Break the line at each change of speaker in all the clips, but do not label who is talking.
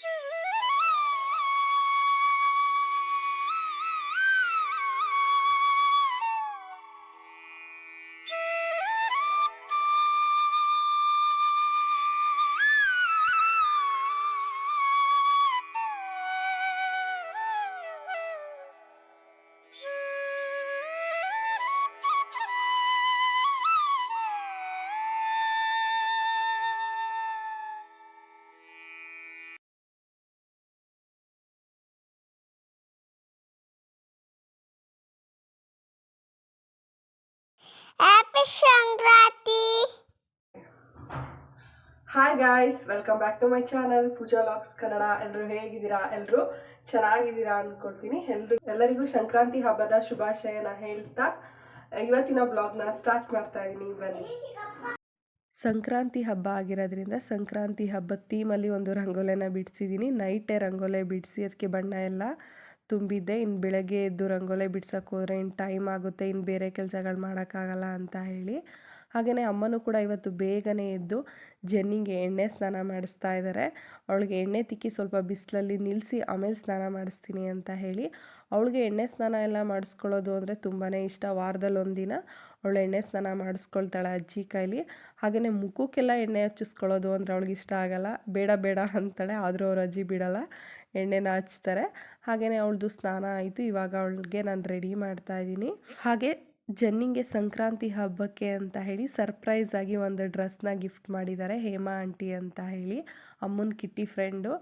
Yeah. Sankranti
hi guys welcome back to my channel Pooja LOX Kannada ಎಲ್ಲರೂ ಹೇಗಿದ್ದೀರಾ? ಎಲ್ಲರೂ ಚೆನ್ನಾಗಿದ್ದೀರಾ ಅನ್ಕೊಳ್ತೀನಿ. ಎಲ್ರು, ಎಲ್ಲರಿಗೂ ಸಂಕ್ರಾಂತಿ ಹಬ್ಬದ ಶುಭಾಶಯನ ಹೇಳ್ತಾ ಇವತ್ತಿನ ಬ್ಲಾಗ್ನ ಸ್ಟಾರ್ಟ್ ಮಾಡ್ತಾ ಇದ್ದೀನಿ ಬನ್ನಿ. ಸಂಕ್ರಾಂತಿ ಹಬ್ಬ ಆಗಿರೋದ್ರಿಂದ ಸಂಕ್ರಾಂತಿ ಹಬ್ಬದ ಥೀಮಲ್ಲಿ ಒಂದು ರಂಗೋಲೆನ ಬಿಡಿಸಿದ್ದೀನಿ ನೈಟೇ ರಂಗೋಲೆ ಬಿಡಿಸಿ, ಅದಕ್ಕೆ ಬಣ್ಣ ಎಲ್ಲ ತುಂಬಿದ್ದೆ ಇನ್ನು ಬೆಳಗ್ಗೆ ಎದ್ದು ರಂಗೋಲೆ ಬಿಡ್ಸಕ್ಕೆ ಹೋದರೆ ಇನ್ನು ಟೈಮ್ ಆಗುತ್ತೆ ಇನ್ನು ಬೇರೆ ಕೆಲಸಗಳು ಮಾಡೋಕ್ಕಾಗಲ್ಲ ಅಂತ ಹೇಳಿ. ಹಾಗೆಯೇ ಅಮ್ಮನೂ ಕೂಡ ಇವತ್ತು ಬೇಗನೆ ಎದ್ದು ಜನ್ನಿಗೆ ಎಣ್ಣೆ ಸ್ನಾನ ಮಾಡಿಸ್ತಾ ಇದ್ದಾರೆ ಅವಳಿಗೆ ಎಣ್ಣೆ ತಿಕ್ಕಿ ಸ್ವಲ್ಪ ಬಿಸಿಲಲ್ಲಿ ನಿಲ್ಲಿಸಿ ಆಮೇಲೆ ಸ್ನಾನ ಮಾಡಿಸ್ತೀನಿ ಅಂತ ಹೇಳಿ. ಅವಳಿಗೆ ಎಣ್ಣೆ ಸ್ನಾನ ಎಲ್ಲ ಮಾಡಿಸ್ಕೊಳ್ಳೋದು ಅಂದರೆ ತುಂಬಾ ಇಷ್ಟ ವಾರದಲ್ಲಿ ಒಂದಿನ ಅವಳು ಎಣ್ಣೆ ಸ್ನಾನ ಮಾಡಿಸ್ಕೊಳ್ತಾಳೆ ಅಜ್ಜಿ ಕೈಲಿ. ಹಾಗೆಯೇ ಮುಖಕ್ಕೆಲ್ಲ ಎಣ್ಣೆ ಹಚ್ಚಿಸ್ಕೊಳ್ಳೋದು ಅಂದರೆ ಅವಳಿಗೆ ಇಷ್ಟ ಆಗಲ್ಲ. ಬೇಡ ಬೇಡ ಅಂತಾಳೆ. ಆದರೂ ಅವ್ರ ಅಜ್ಜಿ ಬಿಡಲ್ಲ. ಎಣ್ಣೆನ ಹಚ್ತಾರೆ. ಹಾಗೆಯೇ ಅವಳದು ಸ್ನಾನ ಆಯಿತು. ಇವಾಗ ಅವಳಿಗೆ ನಾನು ರೆಡಿ ಮಾಡ್ತಾ ಇದ್ದೀನಿ. ಹಾಗೆ ಜನ್ನಿಗೆ ಸಂಕ್ರಾಂತಿ ಹಬ್ಬಕ್ಕೆ ಅಂತ ಹೇಳಿ ಸರ್ಪ್ರೈಸ್ ಆಗಿ ಒಂದು ಡ್ರೆಸ್ನ ಗಿಫ್ಟ್ ಮಾಡಿದ್ದಾರೆ ಹೇಮಾ ಆಂಟಿ ಅಂತ ಹೇಳಿ. ಅಮ್ಮನ ಕಿಟ್ಟಿ ಫ್ರೆಂಡು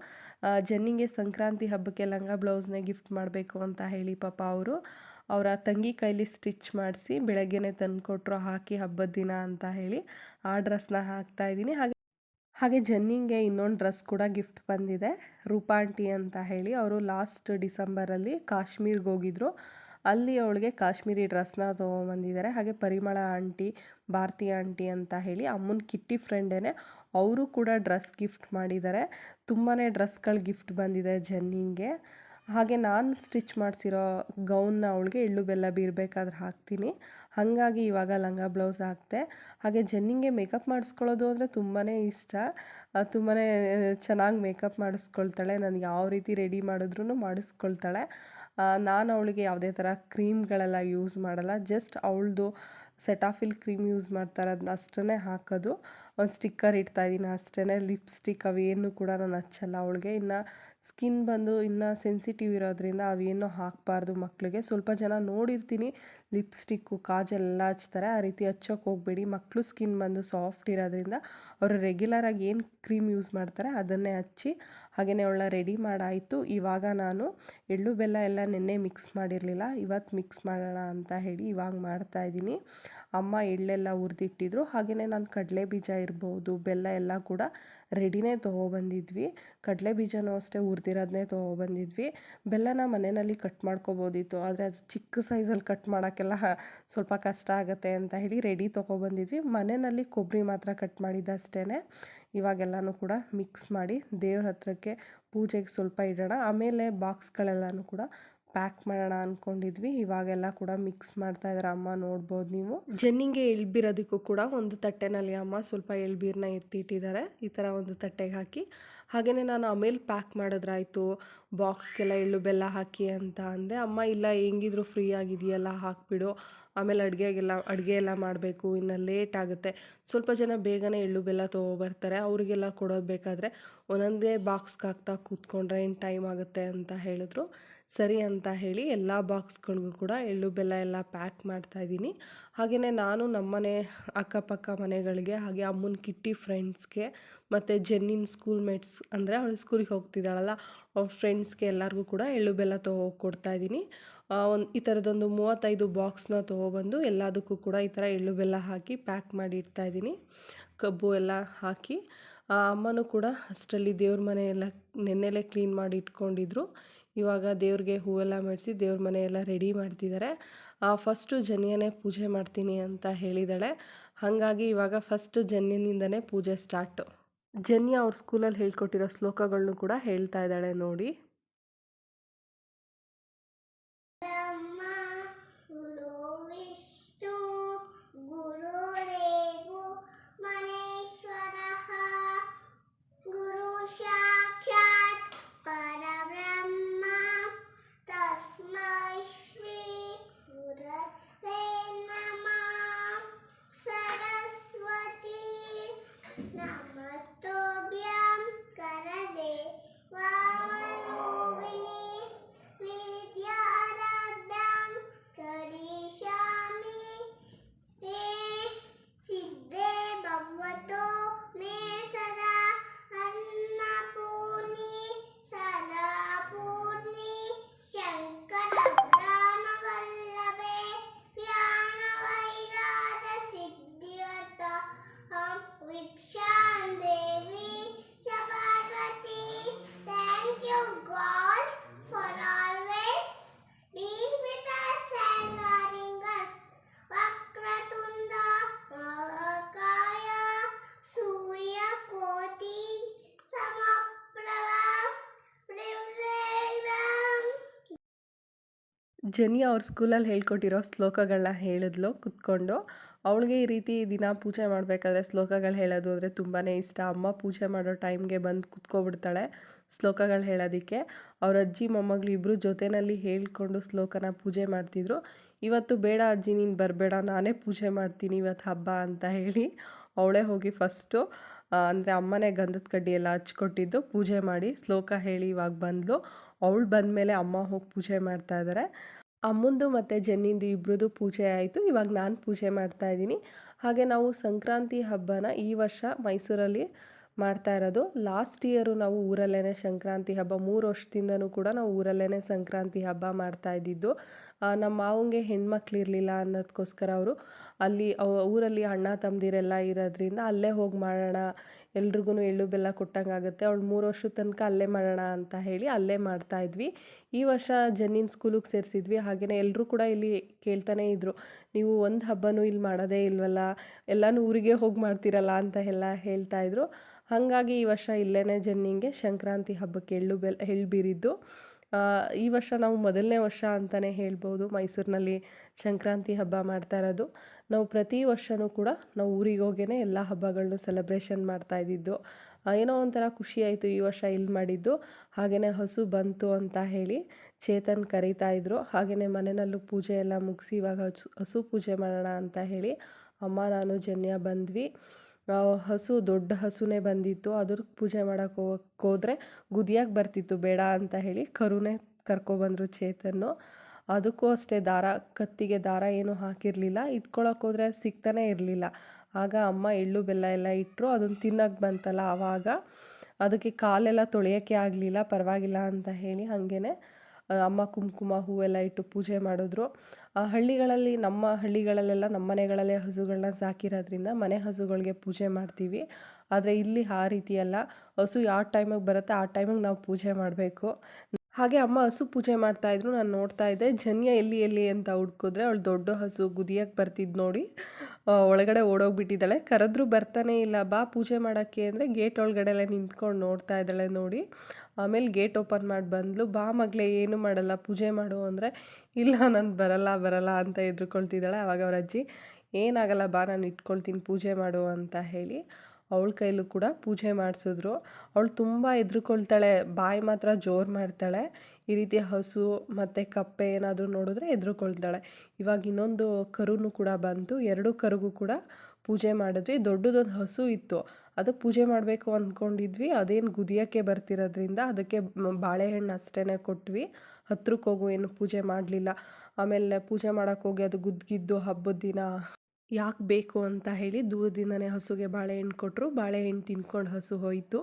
ಜನ್ನಿಗೆ ಸಂಕ್ರಾಂತಿ ಹಬ್ಬಕ್ಕೆ ಲಂಗ ಬ್ಲೌಸ್ನೇ ಗಿಫ್ಟ್ ಮಾಡಬೇಕು ಅಂತ ಹೇಳಿ ಪಾಪ ಅವರು. ಅವರ ತಂಗಿ ಕೈಲಿ ಸ್ಟಿಚ್ ಮಾಡಿಸಿ ಬೆಳಗ್ಗೆನೆ ತಂದುಕೊಟ್ರು, ಹಾಕಿ ಹಬ್ಬದ ದಿನ ಅಂತ ಹೇಳಿ ಆ ಡ್ರೆಸ್ನ ಹಾಕ್ತಾ ಇದ್ದೀನಿ. ಹಾಗೆ ಹಾಗೆ ಜನ್ನಿಂಗೆ ಇನ್ನೊಂದು ಡ್ರೆಸ್ ಕೂಡ ಗಿಫ್ಟ್ ಬಂದಿದೆ ರೂಪಾಂಟಿ ಅಂತ ಹೇಳಿ. ಅವರು ಲಾಸ್ಟ್ ಡಿಸೆಂಬರಲ್ಲಿ ಕಾಶ್ಮೀರ್ಗೆ ಹೋಗಿದ್ರು. ಅಲ್ಲಿ ಅವಳಿಗೆ ಕಾಶ್ಮೀರಿ ಡ್ರೆಸ್ನ ತೊಗೊಂಬಂದಿದ್ದಾರೆ. ಹಾಗೆ ಪರಿಮಳ ಆಂಟಿ, ಭಾರತಿ ಆಂಟಿ ಅಂತ ಹೇಳಿ ಅಮ್ಮನ ಕಿಟ್ಟಿ ಫ್ರೆಂಡೇ ಅವರು ಕೂಡ ಡ್ರೆಸ್ ಗಿಫ್ಟ್ ಮಾಡಿದ್ದಾರೆ. ತುಂಬಾ ಡ್ರೆಸ್ಗಳು ಗಿಫ್ಟ್ ಬಂದಿದೆ ಜನ್ನಿಂಗೆ. ಹಾಗೆ ನಾನು ಸ್ಟಿಚ್ ಮಾಡಿಸಿರೋ ಗೌನ್ನ ಅವಳಿಗೆ ಎಳ್ಳು ಬೆಲ್ಲ ಬೀರಬೇಕಾದ್ರೆ ಹಾಕ್ತೀನಿ. ಹಾಗಾಗಿ ಇವಾಗ ಲಂಗ ಬ್ಲೌಸ್ ಹಾಕ್ತೆ ಹಾಗೆ ಜನ್ನಿಂಗೆ ಮೇಕಪ್ ಮಾಡಿಸ್ಕೊಳ್ಳೋದು ಅಂದರೆ ತುಂಬಾ ಇಷ್ಟ. ತುಂಬಾ ಚೆನ್ನಾಗಿ ಮೇಕಪ್ ಮಾಡಿಸ್ಕೊಳ್ತಾಳೆ. ನಾನು ಯಾವ ರೀತಿ ರೆಡಿ ಮಾಡಿದ್ರೂ ಮಾಡಿಸ್ಕೊಳ್ತಾಳೆ. ನಾನು ಅವಳಿಗೆ ಯಾವುದೇ ಥರ ಕ್ರೀಮ್ಗಳೆಲ್ಲ ಯೂಸ್ ಮಾಡಲ್ಲ. ಜಸ್ಟ್ ಅವಳದು ಸೆಟಾಫಿಲ್ ಕ್ರೀಮ್ ಯೂಸ್ ಮಾಡ್ತಾರೆ ಅದನ್ನ ಅಷ್ಟೇ ಹಾಕೋದು. ಒಂದು ಸ್ಟಿಕ್ಕರ್ ಇಡ್ತಾಯಿದ್ದೀನಿ ಅಷ್ಟೇ ಲಿಪ್ಸ್ಟಿಕ್ ಅವೇನು ಕೂಡ ನಾನು ಹಚ್ಚಲ್ಲ ಅವಳಿಗೆ. ಇನ್ನು ಸ್ಕಿನ್ ಬಂದು ಇನ್ನು ಸೆನ್ಸಿಟಿವ್ ಇರೋದ್ರಿಂದ ಅವೇನು ಹಾಕಬಾರ್ದು ಮಕ್ಕಳಿಗೆ ಸ್ವಲ್ಪ ಜನ ನೋಡಿರ್ತೀನಿ ಲಿಪ್ಸ್ಟಿಕ್ಕು ಕಾಜೆಲ್ಲ ಹಚ್ತಾರೆ. ಆ ರೀತಿ ಹಚ್ಚೋಕೆ ಹೋಗಬೇಡಿ. ಮಕ್ಕಳು ಸ್ಕಿನ್ ಬಂದು ಸಾಫ್ಟ್ ಇರೋದ್ರಿಂದ ಅವರು ರೆಗ್ಯುಲರಾಗಿ ಏನು ಕ್ರೀಮ್ ಯೂಸ್ ಮಾಡ್ತಾರೆ ಅದನ್ನೇ ಹಚ್ಚಿ ಹಾಗೆಯೇ ಅವಳನ್ನ ರೆಡಿ ಮಾಡಾಯಿತು. ಇವಾಗ ನಾನು ಎಳ್ಳು, ಬೆಲ್ಲ ಎಲ್ಲ ನೆನ್ನೆ ಮಿಕ್ಸ್ ಮಾಡಿರಲಿಲ್ಲ. ಇವತ್ತು ಮಿಕ್ಸ್ ಮಾಡೋಣ ಅಂತ ಹೇಳಿ ಇವಾಗ ಮಾಡ್ತಾ ಇದ್ದೀನಿ. ಅಮ್ಮ ಎಳ್ಳೆಲ್ಲ ಹುರಿದಿಟ್ಟಿದ್ರು. ಹಾಗೆಯೇ ನಾನು ಕಡಲೆ ಬೀಜ ಇರ್ಬೋದು, ಬೆಲ್ಲ ಎಲ್ಲ ಕೂಡ ರೆಡಿನೇ ತೊಗೊಬಂದಿದ್ವಿ. ಕಡಲೆ ಬೀಜನೂ ಅಷ್ಟೇ ಹುರಿದಿರೋದನ್ನೇ ತೊಗೊಬಂದಿದ್ವಿ. ಬೆಲ್ಲನ ಮನೆಯಲ್ಲಿ ಕಟ್ ಮಾಡ್ಕೊಬೋದಿತ್ತು. ಆದರೆ ಅದು ಚಿಕ್ಕ ಸೈಜಲ್ಲಿ ಕಟ್ ಮಾಡೋಕ್ಕೆಲ್ಲ ಸ್ವಲ್ಪ ಕಷ್ಟ ಆಗುತ್ತೆ ಅಂತ ಹೇಳಿ ರೆಡಿ ತೊಗೊಬಂದಿದ್ವಿ. ಮನೆಯಲ್ಲಿ ಕೊಬ್ಬರಿ ಮಾತ್ರ ಕಟ್ ಮಾಡಿದ್ದಷ್ಟೇ ಇವಾಗೆಲ್ಲನೂ ಕೂಡ ಮಿಕ್ಸ್ ಮಾಡಿ ದೇವ್ರ ಹತ್ರಕ್ಕೆ ಪೂಜೆಗೆ ಸ್ವಲ್ಪ ಇಡೋಣ. ಆಮೇಲೆ ಬಾಕ್ಸ್ಗಳೆಲ್ಲನೂ ಕೂಡ ಪ್ಯಾಕ್ ಮಾಡೋಣ ಅಂದ್ಕೊಂಡಿದ್ವಿ ಇವಾಗೆಲ್ಲ ಕೂಡ ಮಿಕ್ಸ್ ಮಾಡ್ತಾ ಇದ್ದಾರೆ ಅಮ್ಮ, ನೋಡ್ಬೋದು ನೀವು. ಜನ್ನಿಗೆ ಎಳ್ಬಿರೋದಕ್ಕೂ ಕೂಡ ಒಂದು ತಟ್ಟೆನಲ್ಲಿ ಅಮ್ಮ ಸ್ವಲ್ಪ ಎಳ್ಬೀರನ್ನ ಎತ್ತಿಟ್ಟಿದ್ದಾರೆ. ಈ ಥರ ಒಂದು ತಟ್ಟೆಗೆ ಹಾಕಿ. ಹಾಗೆಯೇ ನಾನು ಆಮೇಲೆ ಪ್ಯಾಕ್ ಮಾಡಿದ್ರಾಯ್ತು. ಬಾಕ್ಸ್ಗೆಲ್ಲ ಎಳ್ಳು ಬೆಲ್ಲ ಹಾಕಿ ಅಂತ ಅಂದೆ. ಅಮ್ಮ, ಇಲ್ಲ, ಹೆಂಗಿದ್ರು ಫ್ರೀ ಆಗಿದೆಯಲ್ಲ, ಹಾಕಿಬಿಡು. ಆಮೇಲೆ ಅಡುಗೆಗೆಲ್ಲ, ಅಡುಗೆ ಎಲ್ಲ ಮಾಡಬೇಕು, ಇನ್ನು ಲೇಟ್ ಆಗುತ್ತೆ. ಸ್ವಲ್ಪ ಜನ ಬೇಗನೆ ಎಳ್ಳು ಬೆಲ್ಲ ತೊಗೊಬರ್ತಾರೆ. ಅವರಿಗೆಲ್ಲ ಕೊಡೋದು ಬೇಕಾದರೆ ಒಂದೊಂದೇ ಬಾಕ್ಸ್ಗೆ ಹಾಕ್ತಾ ಕೂತ್ಕೊಂಡ್ರೆ ಏನು ಟೈಮ್ ಆಗುತ್ತೆ ಅಂತ ಹೇಳಿದ್ರು. ಸರಿ ಅಂತ ಹೇಳಿ ಎಲ್ಲ ಬಾಕ್ಸ್ಗಳಿಗೂ ಕೂಡ ಎಳ್ಳು, ಬೆಲ್ಲ ಎಲ್ಲ ಪ್ಯಾಕ್ ಮಾಡ್ತಾ ಇದ್ದೀನಿ. ಹಾಗೆಯೇ ನಾನು ನಮ್ಮನೆ ಅಕ್ಕಪಕ್ಕ ಮನೆಗಳಿಗೆ ಹಾಗೆ ಅಮ್ಮನ ಕಿಟ್ಟಿ ಫ್ರೆಂಡ್ಸ್ಗೆ ಮತ್ತು ಜೆನ್ನಿನ ಸ್ಕೂಲ್ ಮೇಟ್ಸ್ ಅಂದರೆ ಅವಳು ಸ್ಕೂಲಿಗೆ ಹೋಗ್ತಿದ್ದಾಳಲ್ಲ ಅವ್ರ ಫ್ರೆಂಡ್ಸ್ಗೆ ಎಲ್ಲರಿಗೂ ಕೂಡ ಎಳ್ಳು, ಬೆಲ್ಲ ಕೊಡ್ತಾ ಕೊಡ್ತಾಯಿದ್ದೀನಿ ಒಂದು ಈ ಥರದೊಂದು ಮೂವತ್ತೈದು ಬಾಕ್ಸ್ನ ತೊಗೊಬಂದು ಎಲ್ಲದಕ್ಕೂ ಕೂಡ ಈ ಥರ ಎಳ್ಳು, ಬೆಲ್ಲ ಹಾಕಿ ಪ್ಯಾಕ್ ಮಾಡಿ ಇಡ್ತಾಯಿದ್ದೀನಿ ಕಬ್ಬು ಎಲ್ಲ ಹಾಕಿ ಅಮ್ಮನೂ ಕೂಡ ಅಷ್ಟರಲ್ಲಿ ದೇವ್ರ ಮನೆ ಎಲ್ಲ ನೆನ್ನೆಲೆ ಕ್ಲೀನ್ ಮಾಡಿ ಇಟ್ಕೊಂಡಿದ್ರು. ಇವಾಗ ದೇವ್ರಿಗೆ ಹೂವೆಲ್ಲ ಮಾಡಿಸಿ ದೇವ್ರ ಮನೆಯೆಲ್ಲ ರೆಡಿ ಮಾಡ್ತಿದ್ದಾರೆ ಫಸ್ಟು ಜನಿಯನೇ ಪೂಜೆ ಮಾಡ್ತೀನಿ ಅಂತ ಹೇಳಿದಾಳೆ. ಹಾಗಾಗಿ ಇವಾಗ ಫಸ್ಟ್ ಜನ್ಯನಿಂದನೇ ಪೂಜೆ ಸ್ಟಾರ್ಟು ಜನ್ಯ ಅವ್ರ ಸ್ಕೂಲಲ್ಲಿ ಹೇಳ್ಕೊಟ್ಟಿರೋ ಶ್ಲೋಕಗಳನ್ನೂ ಕೂಡ ಹೇಳ್ತಾ ಇದ್ದಾಳೆ ನೋಡಿ.
Master.
ಜನಿ ಅವ್ರ ಸ್ಕೂಲಲ್ಲಿ ಹೇಳ್ಕೊಟ್ಟಿರೋ ಶ್ಲೋಕಗಳನ್ನ ಹೇಳಿದ್ಲು, ಕುತ್ಕೊಂಡು. ಅವಳಿಗೆ ಈ ರೀತಿ ದಿನ ಪೂಜೆ ಮಾಡಬೇಕಾದ್ರೆ ಶ್ಲೋಕಗಳು ಹೇಳೋದು ಅಂದರೆ ತುಂಬಾ ಇಷ್ಟ. ಅಮ್ಮ ಪೂಜೆ ಮಾಡೋ ಟೈಮ್ಗೆ ಬಂದು ಕುತ್ಕೊಬಿಡ್ತಾಳೆ ಶ್ಲೋಕಗಳು ಹೇಳೋದಕ್ಕೆ. ಅವ್ರ ಅಜ್ಜಿ, ಮೊಮ್ಮಗಳು ಇಬ್ಬರು ಜೊತೆಯಲ್ಲಿ ಹೇಳ್ಕೊಂಡು ಶ್ಲೋಕನ ಪೂಜೆ ಮಾಡ್ತಿದ್ರು. ಇವತ್ತು ಬೇಡ ಅಜ್ಜಿ, ನೀನು ಬರಬೇಡ, ನಾನೇ ಪೂಜೆ ಮಾಡ್ತೀನಿ ಇವತ್ತು ಹಬ್ಬ ಅಂತ ಹೇಳಿ ಅವಳೇ ಹೋಗಿ ಫಸ್ಟು ಅಂದರೆ ಅಮ್ಮನೇ ಗಂಧದ ಕಡ್ಡಿ ಎಲ್ಲ ಹಚ್ಕೊಟ್ಟಿದ್ದು, ಪೂಜೆ ಮಾಡಿ ಶ್ಲೋಕ ಹೇಳಿ ಇವಾಗ ಬಂದಳು ಅವಳು ಬಂದಮೇಲೆ ಅಮ್ಮ ಹೋಗಿ ಪೂಜೆ ಮಾಡ್ತಾ ಇದ್ದಾರೆ ಅಮ್ಮಂದು ಮತ್ತು ಜನ್ನಿಂದು ಇಬ್ಬರದು ಪೂಜೆ ಆಯಿತು. ಇವಾಗ ನಾನು ಪೂಜೆ ಮಾಡ್ತಾ ಇದ್ದೀನಿ. ಹಾಗೆ ನಾವು ಸಂಕ್ರಾಂತಿ ಹಬ್ಬನ ಈ ವರ್ಷ ಮೈಸೂರಲ್ಲಿ ಮಾಡ್ತಾ ಇರೋದು. ಲಾಸ್ಟ್ ಇಯರು ನಾವು ಊರಲ್ಲೇ ಸಂಕ್ರಾಂತಿ ಹಬ್ಬ, ಮೂರು ವರ್ಷದಿಂದನೂ ಕೂಡ ನಾವು ಊರಲ್ಲೇ ಸಂಕ್ರಾಂತಿ ಹಬ್ಬ ಮಾಡ್ತಾ ಇದ್ದಿದ್ದು. ನಮ್ಮ ಮಾವಂಗೆ ಹೆಣ್ಮಕ್ಳು ಇರಲಿಲ್ಲ ಅನ್ನೋದಕ್ಕೋಸ್ಕರ ಅವರು ಅಲ್ಲಿ ಊರಲ್ಲಿ ಅಣ್ಣ ತಮ್ಮದಿರೆಲ್ಲ ಇರೋದ್ರಿಂದ ಅಲ್ಲೇ ಹೋಗಿ ಮಾಡೋಣ ಎಲ್ರಿಗೂ ಎಳ್ಳು ಬೆಲ್ಲ ಕೊಟ್ಟಂಗಾಗುತ್ತೆ ಅವಳು ಮೂರು ವರ್ಷದ ತನಕ ಅಲ್ಲೇ ಮಾಡೋಣ ಅಂತ ಹೇಳಿ ಅಲ್ಲೇ ಮಾಡ್ತಾ ಇದ್ವಿ. ಈ ವರ್ಷ ಜನ್ನಿನ ಸ್ಕೂಲಿಗೆ ಸೇರಿಸಿದ್ವಿ. ಹಾಗೆಯೇ ಎಲ್ಲರೂ ಕೂಡ ಇಲ್ಲಿ ಕೇಳ್ತಾನೇ ಇದ್ದರು ನೀವು ಒಂದು ಹಬ್ಬನೂ ಇಲ್ಲಿ ಮಾಡೋದೇ ಇಲ್ವಲ್ಲ, ಎಲ್ಲನೂ ಊರಿಗೆ ಹೋಗಿ ಮಾಡ್ತೀರಲ್ಲ ಅಂತ ಎಲ್ಲ ಹೇಳ್ತಾ ಇದ್ರು. ಹಾಗಾಗಿ ಈ ವರ್ಷ ಇಲ್ಲೇ ಜನ್ನಿಂಗೆ ಸಂಕ್ರಾಂತಿ ಹಬ್ಬಕ್ಕೆ ಎಳ್ಳು ಬೆಲ್ಲ ಎಳ್ಳು ಬೀರಿದ್ದು. ಈ ವರ್ಷ ನಾವು ಮೊದಲನೇ ವರ್ಷ ಅಂತಲೇ ಹೇಳ್ಬೋದು. ಮೈಸೂರಿನಲ್ಲಿ ಸಂಕ್ರಾಂತಿ ಹಬ್ಬ ಮಾಡ್ತಾ ಇರೋದು. ನಾವು ಪ್ರತಿ ವರ್ಷವೂ ಕೂಡ ನಾವು ಊರಿಗೆ ಹೋಗೇ ಎಲ್ಲ ಹಬ್ಬಗಳನ್ನು ಸೆಲೆಬ್ರೇಷನ್ ಮಾಡ್ತಾ ಇದ್ದಿದ್ದು. ಏನೋ ಒಂಥರ ಖುಷಿಯಾಯಿತು ಈ ವರ್ಷ ಇಲ್ಲಿ ಮಾಡಿದ್ದು. ಹಾಗೆಯೇ ಹಸು ಬಂತು ಅಂತ ಹೇಳಿ ಚೇತನ್ ಕರೀತಾ ಇದ್ರು. ಹಾಗೆಯೇ ಮನೆಯಲ್ಲೂ ಪೂಜೆ ಎಲ್ಲ ಮುಗಿಸಿ ಇವಾಗ ಹಸು ಹಸು ಪೂಜೆ ಮಾಡೋಣ ಅಂತ ಹೇಳಿ ಅಮ್ಮ, ನಾನು, ಜನ್ಯ ಬಂದ್ವಿ. ಹಸು ದೊಡ್ಡ ಹಸುನೇ ಬಂದಿತ್ತು. ಅದ್ರ ಪೂಜೆ ಮಾಡೋಕೆ ಹೋಗಕ್ಕೆ ಹೋದರೆ ಗುದಿಯಾಗಿ ಬರ್ತಿತ್ತು. ಬೇಡ ಅಂತ ಹೇಳಿ ಕರುನೇ ಕರ್ಕೊಬಂದರು ಚೇತನ್ನು. ಅದಕ್ಕೂ ಅಷ್ಟೇ ದಾರ, ಕತ್ತಿಗೆ ದಾರ ಏನು ಹಾಕಿರಲಿಲ್ಲ. ಇಟ್ಕೊಳಕ್ಕೆ ಹೋದರೆ ಸಿಗ್ತಾನೆ ಇರಲಿಲ್ಲ. ಆಗ ಅಮ್ಮ ಎಳ್ಳು ಬೆಲ್ಲ ಎಲ್ಲ ಇಟ್ಟರು ಅದನ್ನು ತಿನ್ನಕ್ಕೆ ಬಂತಲ್ಲ ಆವಾಗ. ಅದಕ್ಕೆ ಕಾಲೆಲ್ಲ ತೊಳೆಯೋಕ್ಕೆ ಆಗಲಿಲ್ಲ. ಪರವಾಗಿಲ್ಲ ಅಂತ ಹೇಳಿ ಹಾಗೇ ಅಮ್ಮ ಕುಂಕುಮ ಹೂವೆಲ್ಲ ಇಟ್ಟು ಪೂಜೆ ಮಾಡಿದ್ರು. ಹಳ್ಳಿಗಳಲ್ಲಿ ನಮ್ಮ ಹಳ್ಳಿಗಳಲ್ಲೆಲ್ಲ ನಮ್ಮ ಮನೆಗಳಲ್ಲೇ ಹಸುಗಳನ್ನ ಸಾಕಿರೋದ್ರಿಂದ ಮನೆ ಹಸುಗಳಿಗೆ ಪೂಜೆ ಮಾಡ್ತೀವಿ. ಆದರೆ ಇಲ್ಲಿ ಆ ರೀತಿ ಅಲ್ಲ. ಹಸು ಯಾವ ಟೈಮಿಗೆ ಬರುತ್ತೆ ಆ ಟೈಮಿಗೆ ನಾವು ಪೂಜೆ ಮಾಡಬೇಕು. ಹಾಗೆ ಅಮ್ಮ ಹಸು ಪೂಜೆ ಮಾಡ್ತಾ ಇದ್ರು. ನಾನು ನೋಡ್ತಾ ಇದ್ದೆ. ಜನ್ಯ ಎಲ್ಲಿ ಎಲ್ಲಿ ಅಂತ ಹುಡ್ಕಿದ್ರೆ ಅವಳು ದೊಡ್ಡ ಹಸು ಗುದಿಯಕ್ಕೆ ಬರ್ತಿದ್ದು ನೋಡಿ. ಒಳಗಡೆ ಓಡೋಗ್ಬಿಟ್ಟಿದ್ದಾಳೆ. ಕರೆದ್ರೂ ಬರ್ತಾನೆ ಇಲ್ಲ. ಬಾ ಪೂಜೆ ಮಾಡೋಕ್ಕೆ ಅಂದರೆ ಗೇಟ್ ಒಳಗಡೆಲ್ಲ ನಿಂತ್ಕೊಂಡು ನೋಡ್ತಾ ಇದ್ದಾಳೆ ನೋಡಿ. ಆಮೇಲೆ ಗೇಟ್ ಓಪನ್ ಮಾಡಿ ಬಂದ್ಲು. ಬಾ ಮಗಳೇ, ಏನು ಮಾಡಲ್ಲ? ಪೂಜೆ ಮಾಡು ಅಂದರೆ, ಇಲ್ಲ, ನಾನು ಬರಲ್ಲ ಬರಲ್ಲ ಅಂತ ಎದ್ರುಕೊಳ್ತಿದ್ದಾಳೆ ಅವಾಗ ಅವ್ರ ಅಜ್ಜಿ. ಏನಾಗಲ್ಲ, ಬಾ, ನಾನು ಇಟ್ಕೊಳ್ತೀನಿ, ಪೂಜೆ ಮಾಡು ಅಂತ ಹೇಳಿ. ಅವಳ ಕೈಲೂ ಕೂಡ ಪೂಜೆ ಮಾಡಿಸಿದ್ರು. ಅವಳು ತುಂಬ ಹೆದ್ರುಕೊಳ್ತಾಳೆ, ಬಾಯಿ ಮಾತ್ರ ಜೋರು ಮಾಡ್ತಾಳೆ. ಈ ರೀತಿ ಹಸು ಮತ್ತು ಕಪ್ಪೆ ಏನಾದರೂ ನೋಡಿದ್ರೆ ಹೆದ್ರುಕೊಳ್ತಾಳೆ. ಇವಾಗ ಇನ್ನೊಂದು ಕರುನು ಕೂಡ ಬಂತು. ಎರಡು ಕರುಗೂ ಕೂಡ ಪೂಜೆ ಮಾಡಿದ್ವಿ. ದೊಡ್ಡದೊಂದು ಹಸು ಇತ್ತು. ಅದು ಪೂಜೆ ಮಾಡಬೇಕು ಅಂದ್ಕೊಂಡಿದ್ವಿ ಅದೇನು ಗುದಿಯೋಕ್ಕೆ ಬರ್ತಿರೋದ್ರಿಂದ ಅದಕ್ಕೆ ಬಾಳೆಹಣ್ಣು ಅಷ್ಟೇ ಕೊಟ್ವಿ. ಹತ್ರಕ್ಕೆ ಹೋಗು ಏನು ಪೂಜೆ ಮಾಡಲಿಲ್ಲ. ಆಮೇಲೆ ಪೂಜೆ ಮಾಡೋಕ್ಕೋಗಿ ಅದು ಗುದ್ದಿದ್ದು ಹಬ್ಬದ ದಿನ. ಯಾಕೆ ಬೇಕು ಅಂತ ಹೇಳಿ ದೂರದಿಂದನೇ ಹಸುಗೆ ಬಾಳೆಹಣ್ಣು ಕೊಟ್ಟರು ಬಾಳೆಹಣ್ಣು ತಿಂದ್ಕೊಂಡು ಹಸು ಹೋಯಿತು.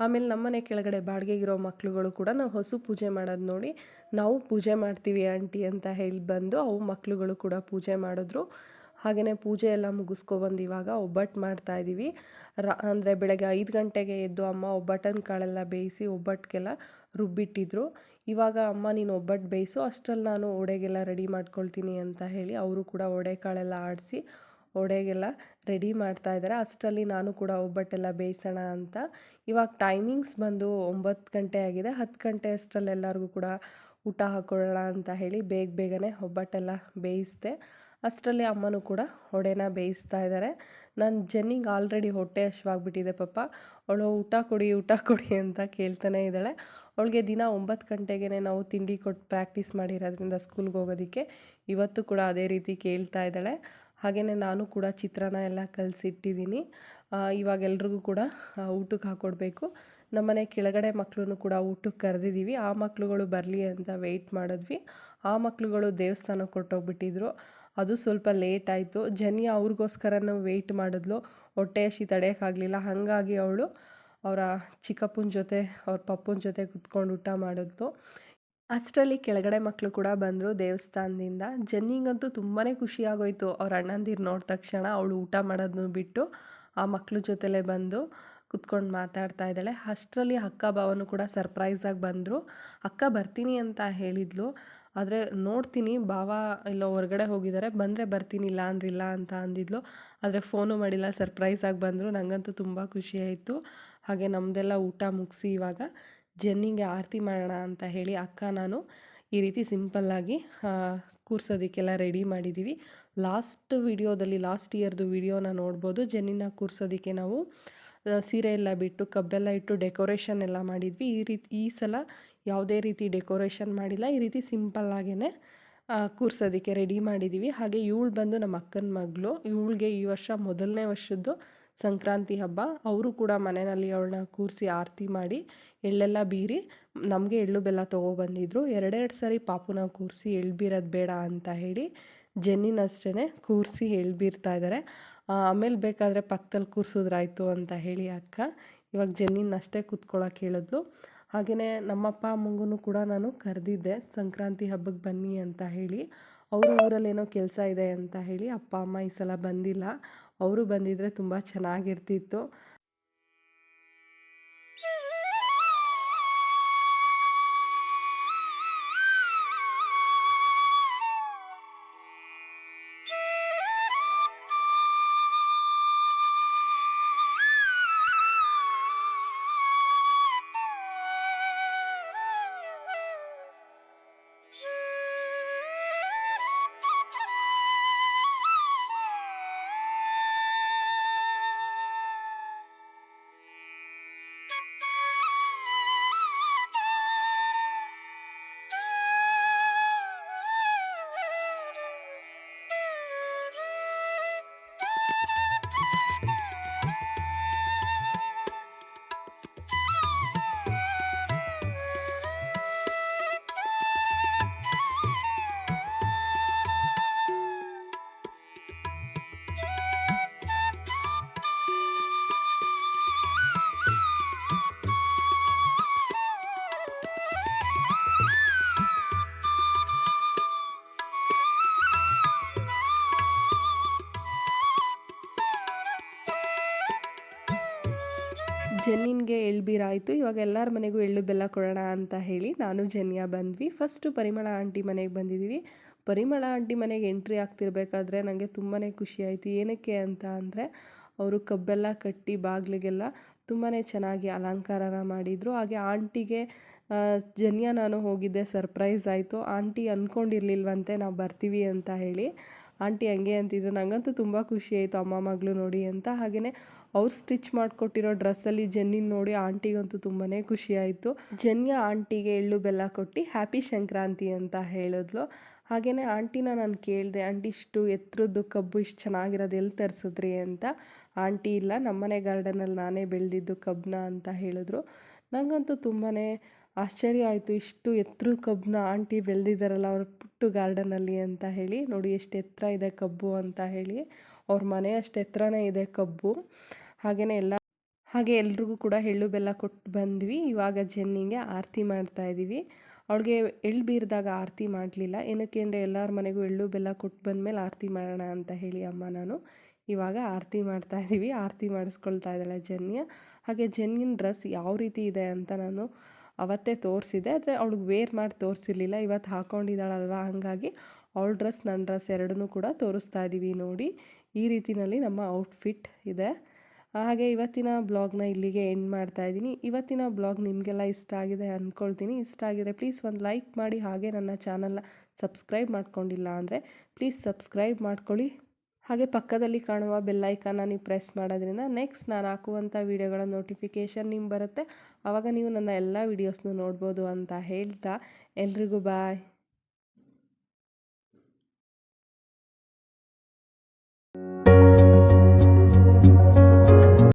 ಆಮೇಲೆ ನಮ್ಮನೆ ಕೆಳಗಡೆ ಬಾಡಿಗೆಗಿರೋ ಮಕ್ಕಳುಗಳು ಕೂಡ ನಾವು ಹಸು ಪೂಜೆ ಮಾಡೋದು ನೋಡಿ ನಾವು ಪೂಜೆ ಮಾಡ್ತೀವಿ ಆಂಟಿ ಅಂತ ಹೇಳಿ ಬಂದು ಅವು ಮಕ್ಕಳುಗಳು ಕೂಡ ಪೂಜೆ ಮಾಡಿದ್ರು. ಹಾಗೆಯೇ ಪೂಜೆ ಎಲ್ಲ ಮುಗಿಸ್ಕೊಬಂದು ಇವಾಗ ಒಬ್ಬಟ್ಟು ಮಾಡ್ತಾ ಇದ್ದೀವಿ. ರ, ಅಂದರೆ ಬೆಳಗ್ಗೆ ಐದು ಗಂಟೆಗೆ ಎದ್ದು ಅಮ್ಮ ಒಬ್ಬಟ್ಟನ ಕಾಳೆಲ್ಲ ಬೇಯಿಸಿ ಒಬ್ಬಟ್ಟಿಗೆಲ್ಲ ರುಬ್ಬಿಟ್ಟಿದ್ರು. ಇವಾಗ ಅಮ್ಮ, ನೀನು ಒಬ್ಬಟ್ಟು ಬೇಯಿಸು, ಅಷ್ಟರಲ್ಲಿ ನಾನು ಒಡೆಗೆಲ್ಲ ರೆಡಿ ಮಾಡ್ಕೊಳ್ತೀನಿ ಅಂತ ಹೇಳಿ ಅವರು ಕೂಡ ಒಡೆ ಕಾಳೆಲ್ಲ ಆಡಿಸಿ ಒಡೆಗೆಲ್ಲ ರೆಡಿ ಮಾಡ್ತಾ ಇದ್ದಾರೆ. ಅಷ್ಟರಲ್ಲಿ ನಾನು ಕೂಡ ಒಬ್ಬಟ್ಟೆಲ್ಲ ಬೇಯಿಸೋಣ ಅಂತ. ಇವಾಗ ಟೈಮಿಂಗ್ಸ್ ಬಂದು ಒಂಬತ್ತು ಗಂಟೆ ಆಗಿದೆ. ಹತ್ತು ಗಂಟೆ ಅಷ್ಟರಲ್ಲಿ ಎಲ್ಲರಿಗೂ ಕೂಡ ಊಟ ಹಾಕೊಳ್ಳೋಣ ಅಂತ ಹೇಳಿ ಬೇಗ ಬೇಗನೆ ಒಬ್ಬಟ್ಟೆಲ್ಲ ಬೇಯಿಸಿದೆ. ಅಷ್ಟರಲ್ಲಿ ಅಮ್ಮನೂ ಕೂಡ ಹೊಡೆನ ಬೇಯಿಸ್ತಾ ಇದ್ದಾರೆ. ನಾನು ಜನ್ನಿಗೆ ಆಲ್ರೆಡಿ ಹೊಟ್ಟೆ ಹಶ್ವಾಗ್ಬಿಟ್ಟಿದೆ ಪಾಪ ಅವಳು ಊಟ ಕೊಡಿ ಊಟ ಕೊಡಿ ಅಂತ ಕೇಳ್ತಾನೆ ಇದ್ದಾಳೆ. ಅವಳಿಗೆ ದಿನ ಒಂಬತ್ತು ಗಂಟೆಗೆ ನಾವು ತಿಂಡಿ ಕೊಟ್ಟು ಪ್ರಾಕ್ಟೀಸ್ ಮಾಡಿರೋದ್ರಿಂದ ಸ್ಕೂಲ್ಗೆ ಹೋಗೋದಕ್ಕೆ ಇವತ್ತು ಕೂಡ ಅದೇ ರೀತಿ ಕೇಳ್ತಾ ಇದ್ದಾಳೆ. ಹಾಗೆಯೇ ನಾನು ಕೂಡ ಚಿತ್ರಾನ್ನ ಎಲ್ಲ ಕಲಸಿಟ್ಟಿದ್ದೀನಿ. ಇವಾಗ ಎಲ್ರಿಗೂ ಕೂಡ ಊಟಕ್ಕೆ ಹಾಕ್ಕೊಡ್ಬೇಕು ನಮ್ಮನೆ ಕೆಳಗಡೆ ಮಕ್ಕಳನ್ನು ಕೂಡ ಊಟಕ್ಕೆ ಕರೆದಿದ್ದೀವಿ. ಆ ಮಕ್ಕಳುಗಳು ಬರಲಿ ಅಂತ ವೆಯ್ಟ್ ಮಾಡಿದ್ವಿ. ಆ ಮಕ್ಕಳುಗಳು ದೇವಸ್ಥಾನಕ್ಕೆ ಕೊಟ್ಟೋಗ್ಬಿಟ್ಟಿದ್ರು. ಅದು ಸ್ವಲ್ಪ ಲೇಟ್ ಆಯಿತು. ಜನಿ ಅವ್ರಿಗೋಸ್ಕರನೂ ವೆಯ್ಟ್ ಮಾಡಿದ್ಲು. ಹೊಟ್ಟೆ ಹಸಿ ತಡೆಯೋಕ್ಕಾಗಲಿಲ್ಲ ಹಾಗಾಗಿ ಅವಳು ಅವರ ಚಿಕ್ಕಪ್ಪನ ಜೊತೆ, ಅವ್ರ ಪಪ್ಪನ ಜೊತೆ ಕುತ್ಕೊಂಡು ಊಟ ಮಾಡಿದ್ಲು. ಅಷ್ಟರಲ್ಲಿ ಕೆಳಗಡೆ ಮಕ್ಕಳು ಕೂಡ ಬಂದರು ದೇವಸ್ಥಾನದಿಂದ. ಜನ್ನಿಗಂತೂ ತುಂಬಾ ಖುಷಿ ಅವ್ರ ಅಣ್ಣಂದಿರು ನೋಡಿದ ತಕ್ಷಣ ಅವಳು ಊಟ ಮಾಡೋದನ್ನು ಬಿಟ್ಟು ಆ ಮಕ್ಕಳ ಜೊತೆಲೇ ಬಂದು ಕುತ್ಕೊಂಡು ಮಾತಾಡ್ತಾ ಇದ್ದಾಳೆ. ಅಷ್ಟರಲ್ಲಿ ಅಕ್ಕ ಭಾವನು ಕೂಡ ಸರ್ಪ್ರೈಸಾಗಿ ಬಂದರು. ಅಕ್ಕ ಬರ್ತೀನಿ ಅಂತ ಹೇಳಿದ್ಲು. ಆದರೆ ನೋಡ್ತೀನಿ, ಭಾವ ಇಲ್ಲ ಹೊರಗಡೆ ಹೋಗಿದ್ದಾರೆ ಬಂದರೆ ಬರ್ತೀನಿ, ಇಲ್ಲ ಅಂದ್ರಿಲ್ಲ ಅಂತ ಅಂದಿದ್ಲು. ಆದರೆ ಫೋನು ಮಾಡಿಲ್ಲ ಸರ್ಪ್ರೈಸಾಗಿ ಬಂದರು. ನನಗಂತೂ ತುಂಬ ಖುಷಿ ಆಯಿತು. ಹಾಗೆ ನಮ್ಮದೆಲ್ಲ ಊಟ ಮುಗಿಸಿ ಇವಾಗ ಜನ್ನಿಗೆ ಆರತಿ ಮಾಡೋಣ ಅಂತ ಹೇಳಿ ಅಕ್ಕ ನಾನು ಈ ರೀತಿ ಸಿಂಪಲ್ಲಾಗಿ ಕೂರ್ಸೋದಕ್ಕೆಲ್ಲ ರೆಡಿ ಮಾಡಿದ್ದೀವಿ ಲಾಸ್ಟ್ ವಿಡಿಯೋದಲ್ಲಿ ಲಾಸ್ಟ್ ಇಯರ್ದು ವಿಡಿಯೋನ ನೋಡ್ಬೋದು. ಜೆನ್ನಿನ ಕೂರ್ಸೋದಕ್ಕೆ ನಾವು ಸೀರೆ ಎಲ್ಲ ಬಿಟ್ಟು ಕಬ್ಬೆಲ್ಲ ಇಟ್ಟು ಡೆಕೋರೇಷನ್ ಎಲ್ಲ ಮಾಡಿದ್ವಿ. ಈ ರೀತಿ, ಈ ಸಲ ಯಾವುದೇ ರೀತಿ ಡೆಕೋರೇಷನ್ ಮಾಡಿಲ್ಲ. ಈ ರೀತಿ ಸಿಂಪಲ್ಲಾಗೇ ಕೂರ್ಸೋದಕ್ಕೆ ರೆಡಿ ಮಾಡಿದ್ದೀವಿ ಹಾಗೆ ಇವಳು ಬಂದು ನಮ್ಮ ಅಕ್ಕನ ಮಗಳು, ಇವಳಿಗೆ ಈ ವರ್ಷ ಮೊದಲನೇ ವರ್ಷದ್ದು ಸಂಕ್ರಾಂತಿ ಹಬ್ಬ. ಅವರು ಕೂಡ ಮನೆಯಲ್ಲಿ ಅವಳನ್ನ ಕೂರಿಸಿ ಆರತಿ ಮಾಡಿ ಎಳ್ಳೆಲ್ಲ ಬೀರಿ ನಮಗೆ ಎಳ್ಳು ಬೆಲ್ಲ ತೊಗೊಬಂದಿದ್ರು ಎರಡೆರಡು ಸಾರಿ ಪಾಪುನ ಕೂರಿಸಿ ಎಳ್ಬೀರೋದು ಬೇಡ ಅಂತ ಹೇಳಿ ಜೆನ್ನಿನಷ್ಟೇ ಕೂರಿಸಿ ಎಳ್ಬೀರ್ತಾ ಇದ್ದಾರೆ ಆಮೇಲೆ ಬೇಕಾದರೆ ಪಕ್ಕದಲ್ಲಿ ಕೂರಿಸಿದ್ರಾಯ್ತು ಅಂತ ಹೇಳಿ ಅಕ್ಕ. ಇವಾಗ ಜನ್ನಿನ ಅಷ್ಟೇ ಕೂತ್ಕೊಳ್ಳೋಕೆ ಹೇಳಿದ್ಲು ಹಾಗೆಯೇ ನಮ್ಮಪ್ಪ ಅಮ್ಮಂಗೂ ಕೂಡ ನಾನು ಕರೆದಿದ್ದೆ. ಸಂಕ್ರಾಂತಿ ಹಬ್ಬಕ್ಕೆ ಬನ್ನಿ ಅಂತ ಹೇಳಿ. ಅವರು ಊರಲ್ಲೇನೋ ಕೆಲಸ ಇದೆ ಅಂತ ಹೇಳಿ ಅಪ್ಪ, ಅಮ್ಮ ಈ ಸಲ ಬಂದಿಲ್ಲ. ಅವರು ಬಂದಿದ್ದರೆ ತುಂಬ ಚೆನ್ನಾಗಿರ್ತಿತ್ತು. ಆಯಿತು. ಇವಾಗ ಎಲ್ಲರ ಮನೆಗೂ ಎಳ್ಳು ಬೆಲ್ಲ ಕೊಡೋಣ ಅಂತ ಹೇಳಿ ನಾನು, ಜನ್ಯ ಬಂದ್ವಿ. ಫಸ್ಟು ಪರಿಮಳ ಆಂಟಿ ಮನೆಗೆ ಬಂದಿದ್ದೀವಿ ಪರಿಮಳ ಆಂಟಿ ಮನೆಗೆ ಎಂಟ್ರಿ ಆಗ್ತಿರ್ಬೇಕಾದ್ರೆ ನನಗೆ ತುಂಬಾ ಖುಷಿ ಆಯಿತು. ಏನಕ್ಕೆ ಅಂತ ಅಂದರೆ, ಅವರು ಕಬ್ಬೆಲ್ಲ ಕಟ್ಟಿ ಬಾಗಿಲಿಗೆಲ್ಲ ತುಂಬಾ ಚೆನ್ನಾಗಿ ಅಲಂಕಾರನ ಮಾಡಿದರು. ಹಾಗೆ ಆಂಟಿಗೆ ಜನ್ಯ ನಾನು ಹೋಗಿದ್ದೆ ಸರ್ಪ್ರೈಸ್ ಆಯಿತು. ಆಂಟಿ ಅಂದ್ಕೊಂಡಿರ್ಲಿಲ್ವಂತೆ ನಾವು ಬರ್ತೀವಿ ಅಂತ ಹೇಳಿ. ಆಂಟಿ ಹಂಗೆ ಅಂತಿದ್ರು. ನನಗಂತೂ ತುಂಬ ಖುಷಿ ಆಯಿತು. ಅಮ್ಮ, ಮಗಳು ನೋಡಿ ಅಂತ. ಹಾಗೆಯೇ ಅವ್ರು ಸ್ಟಿಚ್ ಮಾಡಿಕೊಟ್ಟಿರೋ ಡ್ರೆಸ್ಸಲ್ಲಿ ಜೆನ್ನಿನ ನೋಡಿ ಆಂಟಿಗಂತೂ ತುಂಬಾ ಖುಷಿಯಾಯಿತು. ಜನ್ಯ ಆಂಟಿಗೆ ಎಳ್ಳು ಬೆಲ್ಲ ಕೊಟ್ಟು ಹ್ಯಾಪಿ ಸಂಕ್ರಾಂತಿ ಅಂತ ಹೇಳಿದ್ಲು. ಹಾಗೆಯೇ ಆಂಟಿನ ನಾನು ಕೇಳಿದೆ, ಆಂಟಿ ಇಷ್ಟು ಎತ್ತರದ್ದು ಕಬ್ಬು ಇಷ್ಟು ಚೆನ್ನಾಗಿರೋದು ಎಲ್ಲಿ ತರಿಸಿದ್ರಿ ಅಂತ? ಆಂಟಿ ಇಲ್ಲ ನಮ್ಮನೆ ಗಾರ್ಡನಲ್ಲಿ ನಾನೇ ಬೆಳೆದಿದ್ದು ಕಬ್ಬನ್ನ ಅಂತ ಹೇಳಿದ್ರು. ನನಗಂತೂ ತುಂಬಾ ಆಶ್ಚರ್ಯ ಆಯಿತು, ಇಷ್ಟು ಎತ್ತರ ಕಬ್ಬನ್ನ ಆಂಟಿ ಬೆಳೆದಿದ್ದಾರಲ್ಲ ಅವ್ರ ಪುಟ್ಟು ಗಾರ್ಡನಲ್ಲಿ ಅಂತ ಹೇಳಿ, ನೋಡಿ ಎಷ್ಟು ಎತ್ತರ ಇದೆ ಕಬ್ಬು ಅಂತ ಹೇಳಿ, ಅವ್ರ ಮನೆ ಅಷ್ಟು ಎತ್ತರನೇ ಇದೆ ಕಬ್ಬು. ಹಾಗೆಯೇ ಎಲ್ಲ ಹಾಗೆ ಎಲ್ರಿಗೂ ಕೂಡ ಎಳ್ಳು ಬೆಲ್ಲ ಕೊಟ್ಟು ಬಂದ್ವಿ. ಇವಾಗ ಜೆನ್ನಿಗೆ ಆರತಿ ಮಾಡ್ತಾ ಇದ್ದೀವಿ ಅವಳಿಗೆ ಎಳ್ಳು ಬೀರಿದಾಗ ಆರತಿ ಮಾಡಲಿಲ್ಲ. ಏನಕ್ಕೆ ಅಂದರೆ ಎಲ್ಲರ ಮನೆಗೂ ಎಳ್ಳು ಬೆಲ್ಲ ಕೊಟ್ಟು ಬಂದಮೇಲೆ ಆರತಿ ಮಾಡೋಣ ಅಂತ ಹೇಳಿ ಅಮ್ಮ ನಾನು. ಇವಾಗ ಆರತಿ ಮಾಡ್ತಾ ಇದ್ದೀವಿ ಆರತಿ ಮಾಡಿಸ್ಕೊಳ್ತಾ ಇದ್ದಾಳೆ ಜನ್ಯ ಹಾಗೆ ಜೆನ್ನಿನ ಡ್ರೆಸ್ ಯಾವ ರೀತಿ ಇದೆ ಅಂತ ನಾನು ಅವತ್ತೇ ತೋರಿಸಿದೆ ಆದರೆ ಅವಳಿಗೆ ವೇರ್ ಮಾಡಿ ತೋರಿಸಿರ್ಲಿಲ್ಲ. ಇವತ್ತು ಹಾಕ್ಕೊಂಡಿದ್ದಾಳಲ್ವ ಹಾಗಾಗಿ ಅವಳ ಡ್ರೆಸ್ ನನ್ನ ಡ್ರೆಸ್ ಎರಡನ್ನೂ ಕೂಡ ತೋರಿಸ್ತಾ ಇದ್ದೀವಿ ನೋಡಿ. ಈ ರೀತಿಯಲ್ಲಿ ನಮ್ಮ ಔಟ್ಫಿಟ್ ಇದೆ. ಹಾಗೆ ಇವತ್ತಿನ ಬ್ಲಾಗ್ನ ಇಲ್ಲಿಗೆ ಎಂಡ್ ಮಾಡ್ತಾ ಇದ್ದೀನಿ. ಇವತ್ತಿನ ಬ್ಲಾಗ್ ನಿಮಗೆಲ್ಲ ಇಷ್ಟ ಆಗಿದೆ ಅಂದ್ಕೊಳ್ತೀನಿ ಇಷ್ಟ ಆಗಿದೆ ಪ್ಲೀಸ್ ಒಂದು ಲೈಕ್ ಮಾಡಿ. ಹಾಗೆ ನನ್ನ ಚಾನಲ್ನ ಸಬ್ಸ್ಕ್ರೈಬ್ ಮಾಡ್ಕೊಂಡಿಲ್ಲ ಅಂದರೆ ಪ್ಲೀಸ್ ಸಬ್ಸ್ಕ್ರೈಬ್ ಮಾಡ್ಕೊಳ್ಳಿ. ಹಾಗೆ ಪಕ್ಕದಲ್ಲಿ ಕಾಣುವ ಬೆಲ್ ಬೆಲ್ಲೈಕನ್ನ ನೀವು ಪ್ರೆಸ್ ಮಾಡೋದ್ರಿಂದ ನೆಕ್ಸ್ಟ್ ನಾನು ಹಾಕುವಂಥ ವೀಡಿಯೋಗಳ ನೋಟಿಫಿಕೇಷನ್ ನಿಮ್ಮ ಬರುತ್ತೆ. ಆವಾಗ ನೀವು ನನ್ನ ಎಲ್ಲ ವೀಡಿಯೋಸ್ನು ನೋಡ್ಬೋದು ಅಂತ ಹೇಳ್ತಾ ಎಲ್ರಿಗೂ ಬಾಯ್